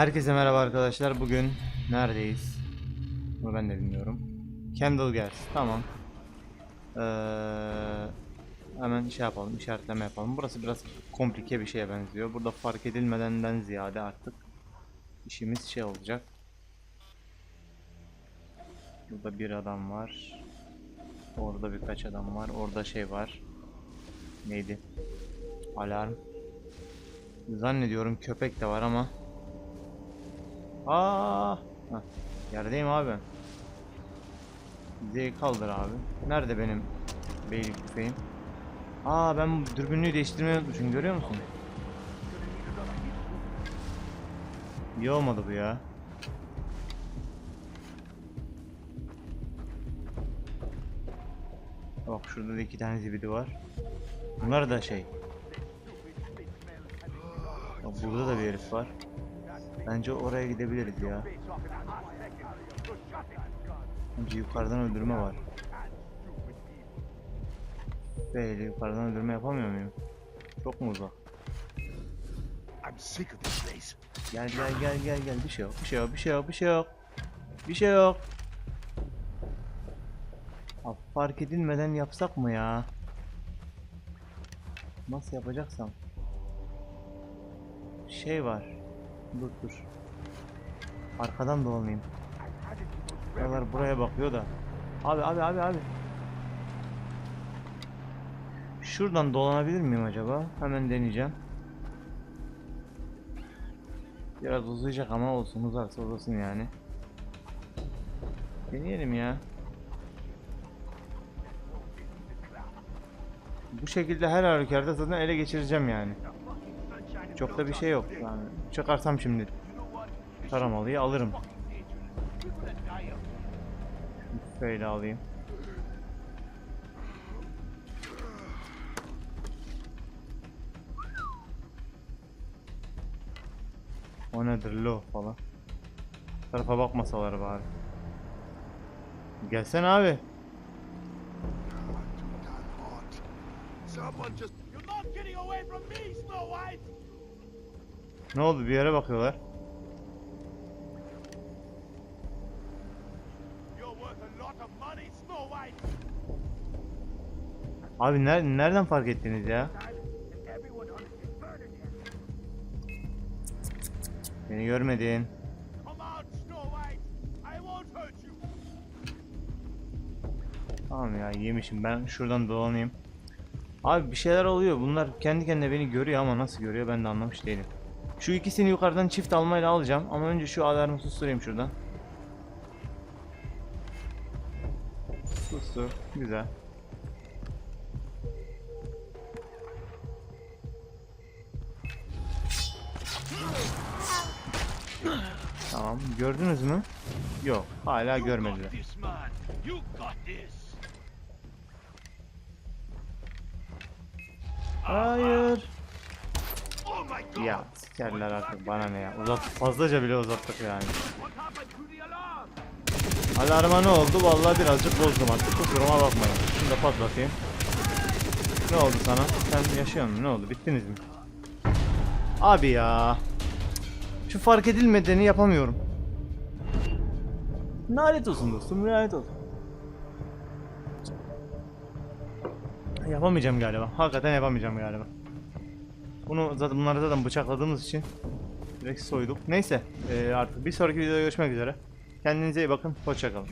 Herkese merhaba arkadaşlar. Bugün neredeyiz? Bunu ben de bilmiyorum. Candle Gas. Tamam. Ee, hemen şey yapalım. işaretleme yapalım. Burası biraz komplike bir şeye benziyor. Burada fark edilmedenden ziyade artık işimiz şey olacak. Burada bir adam var. Orada birkaç adam var. Orada şey var. Neydi? Alarm. Zannediyorum köpek de var ama Aa, Heh, yerdeyim abi. Z'yi kaldır abi. Nerede benim beylik tüfeğim? Aa ben dürbünlüğü değiştirmeyi unutmuşum görüyor musun? İyi olmadı bu ya. Bak şurada da iki tane zibidi var. Bunlar da şey. Bak burada da bir herif var. Bence oraya gidebiliriz ya. Bence yukarıdan öldürme var. Böyle yukarıdan öldürme yapamıyor muyum? Çok mu uzak? Gel gel gel gel gel bir şey yok bir şey yok bir şey yok bir şey yok. Bir şey yok. Abi fark edilmeden yapsak mı ya? Nasıl yapacaksam? Şey var. Dur dur. Arkadan dolanayım. Buralar buraya bakıyor da. Abi abi abi abi. Şuradan dolanabilir miyim acaba? Hemen deneyeceğim. Biraz uzayacak ama olsun uzarsa uzasın yani. Deneyelim ya. Bu şekilde her halükarda zaten ele geçireceğim yani. Çok da bir şey yok yani. Çıkarsam şimdi taramalıyı alırım. Şöyle alayım. O nedir lo falan. Tarafa bakmasalar bari. Gelsene abi. Someone just You're not getting away from me, Snow White! Ne oldu bir yere bakıyorlar. Abi ner nereden fark ettiniz ya? Beni görmedin. Tamam ya yemişim ben şuradan dolanayım. Abi bir şeyler oluyor. Bunlar kendi kendine beni görüyor ama nasıl görüyor ben de anlamış değilim. Şu ikisini yukarıdan çift almayla alacağım ama önce şu alarmı susturayım şuradan. Sustur. Güzel. Tamam. Gördünüz mü? Yok. Hala görmediler. Hayır. Ya sikerler artık bana ne ya. Uzat fazlaca bile uzattık yani. Alarma ne oldu? Vallahi birazcık bozdum artık. Kusuruma bakmayın. Şunu da patlatayım. Ne oldu sana? Sen yaşıyor musun? Ne oldu? Bittiniz mi? Abi ya. Şu fark edilmediğini yapamıyorum. Lanet olsun dostum, lanet olsun. Yapamayacağım galiba. Hakikaten yapamayacağım galiba. Bunu zaten bunları zaten bıçakladığımız için direkt soyduk. Neyse, eee, artık bir sonraki videoda görüşmek üzere. Kendinize iyi bakın. Hoşçakalın.